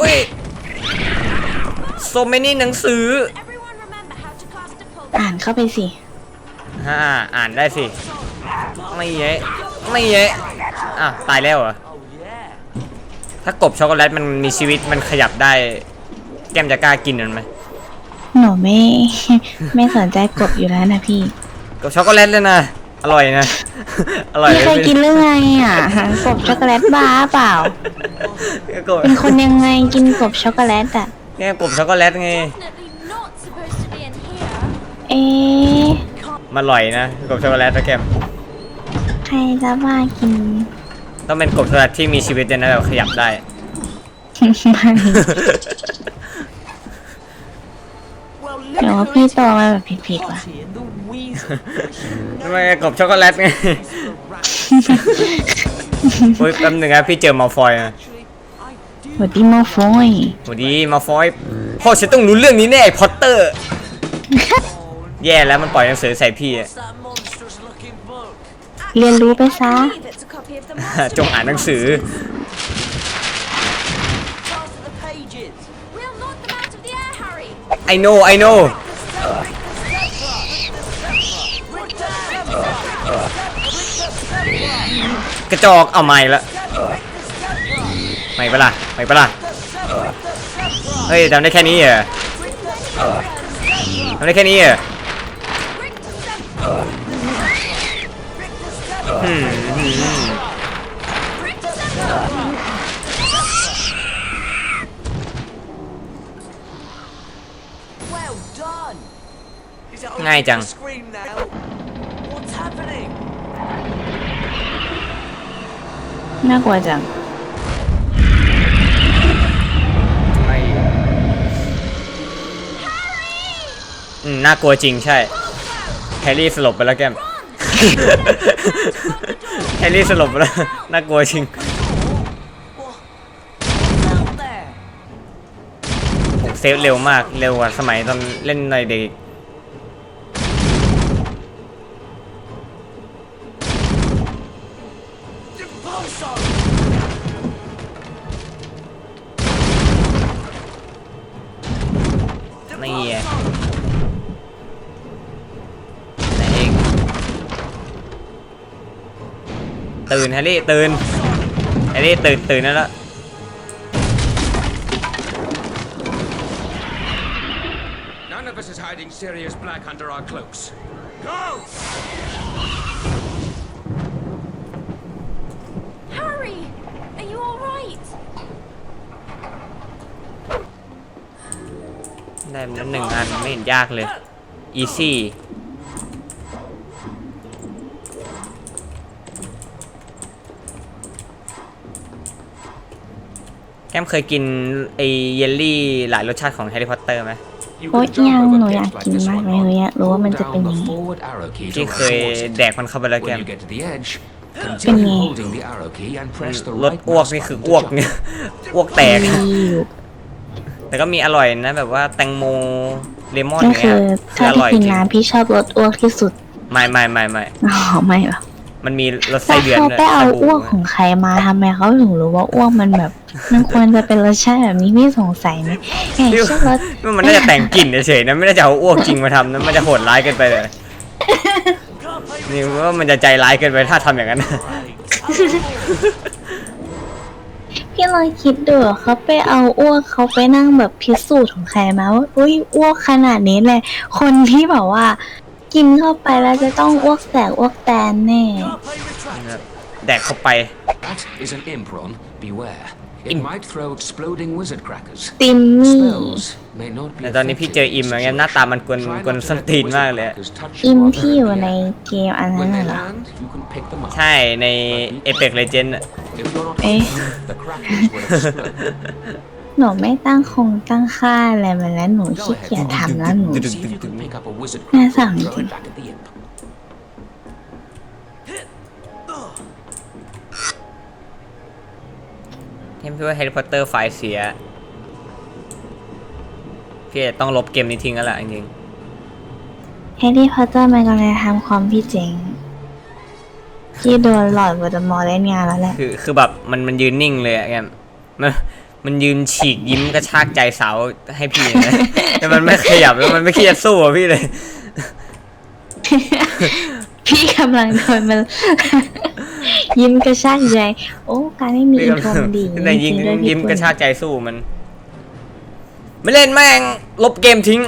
อุ้ย so many หนังสือ Everyone remember how to cast a pulse. อ่านเข้าไปสิฮ่าอ่านได้สิ ไม่เยะไม่เยะอะตายแล้วเหรอ ถ้ากบช็อกโกแลตมันมีชีวิตมันขยับได้ แก้มจะกล้ากินมันไหมหนูไม่ ไม่สนใจกบอยู่แล้วนะพี่ กบช็อกโกแลตเลยนะ อร่อยนะ อร่อยพี่เคยกินเรื่องไงอะกบช็อกโกแลตบ้าเปล่า กบเป็นคนยังไงกินกบช็อกโกแลตอะแก้มกบช็อกโกแลตไง Definitely not supposed to be in here. เอ๊ะมันอร่อยนะกบช็อกโกแลตนะแก้มใครจะบ้ากินต้องเป็นกบช็อกโกแลตที่มีชีวิตด้วยนะแบบขยับได้ไม่เดี๋ยวว่าพี่โตมาแบบผิดๆว่ะ ทำไมกบช็อกโกแลตไง โอ้ยแป๊บหนึงนะพี่เจอมาฟอยนะสวัสดีมาฟอยสวัสดีมาฟอยพ่อฉันต้องรู้เรื่องนี้แน่ไอ้พอตเตอร์ แย่แล้วมันปล่อยหนังสือใส่พี่อะ เรียนรู้ไปซะ Believe it's a copy of the master. จงอ่านหนังสือ We'll knock them out of the air, Harry. I know I know กระจอกเอาไม่ละไม่ปะล่ะไม่ปะล่ะเฮ้ยทำได้แค่นี้เหรอทำได้แค่นี้เหรออืมอืม Well น่ากลัวจัง ไม่อืมน่ากลัวจริงใช่ แฮร์รี่สลบไปแล้วแกม แฮร์รี่สลบไปแล้ว น่ากลัวจริง Out there. ผมเซฟเร็วมาก เร็วกว่าสมัยตอนเล่นในเด็ก ตื่นแฮร์รี่ตื่นแฮร์รี่ตื่นตื่นนั่นแล้ว None of us is hiding Sirius Black under our cloaks. Go! Harry, are you all right? ได้มาแล้วหนึ่งอันไม่เห็นยากเลยอีซี่ แก้ มเคยกินไอเยลลี่หลายรสชาติของแฮร์รี่พอตเตอร์ไหม You โอ๊ย can ยัง jump หนู over อยาก pits like กิน this มาก one. เลยหนูอยากรู้ว่ามัน Hold จะเป็น down ยัง the ไง forward arrow key to ที่เคย reinforce it. แดกมันเข้าไปแล้วแก When ม you get to the edge, Penny. continue holding the arrow key and press the รส right อ้วก mouse นี่คือ button อ้วก to เนี่ย jump. อ้วกแตก มีอยู่แต่ก็มีอร่อยนะ แบบว่าแตงโมเลมอนก็เนี่ยคือคือถ้าอร่อยพี่กินจริงน้ำพี่ชอบรสอ้วกที่สุดไม่ไม่ไม่ไม่ อ๋อไม่เหรอ มันมีรสแต่ไส้เดือนเขาด้วยไปเอาไส้บูอ้วกของใครมาทำไมเขาถึงรู้ว่าอ้วกมันแบบ มันควรจะเป็นรสชาติแบบนี้พี่สงสัยไหมอย่างพี่เช่นรสมันน่าจะแต่งกลิ่นเฉยๆนะไม่น่าจะเอาอ้วกจริงมาทำนะมันจะโหดร้ายเกินไปเลยนี่ว่ามันจะใจร้ายเกินไปถ้าทำอย่างนั้นนะพี่ลองคิดดูเขาไปเอาอ้วกเขาไปนั่งแบบพิสูจน์ของใครมาว่าอุ้ยอ้วกขนาดนี้เลยคนที่แบบว่า กินเข้าไปแล้วจะต้องอ้วกแตกอ้วกแตนแน่ Carpe retractor. แดกเข้าไป That is an impron. Beware. It might throw exploding wizard crackers. ติมมี่ Spells may not be แต่ตอนนี้พี่เจออิมอย่างเงี้ยหน้าตามันกวน Try กวน not to ส้น let ตีน the มาก wizard เลยอะ crackers touch อิ you ม while ที่ they're อยู่ in ใน the air. เกมอันนั้น When น่ะ they เหรอ land, you can pick them up. ใช่ในเอเ c กเลเจนด์ If you're not Eh. careful, the crackers will explode. หนูไม่ตั้งคงตั้งค่าอะไรมาแล้วหนูขี้เกียจทำแล้วหนู See if you can pick up a wizard Nè, cracker sao and vậy throw chị? it back at the imp. เห็นพี่ว่าแฮร์รี่พอตเตอร์ไฟล์เสีย พี่จะต้องลบเกมนี้ทิ้งแล้วล่ะจริงแฮร์รี่พอตเตอร์มันกำลังทำความพี่เจ๋งที่โดนหลอดวอร์ดมอร์เล่นงานแล้วแหละๆคือคือแบบมันมันยืนนิ่งเลยอะแกมมัน มันยืนฉีกยิ้มกระชากใจสาวให้พี่นะแต่มันไม่ขยับแล้วมันไม่คิดจะสู้อะพี่เลย พี่กำลังโดนมัน ยิ้มกระชากใจโอ้การไม่มีอินโทรมันดีแต่ยิงจริๆด้วยพี่ยิ้มปุ้กระชากใจสู้มัน ไม่เล่นแม่งลบเกมทิ้ง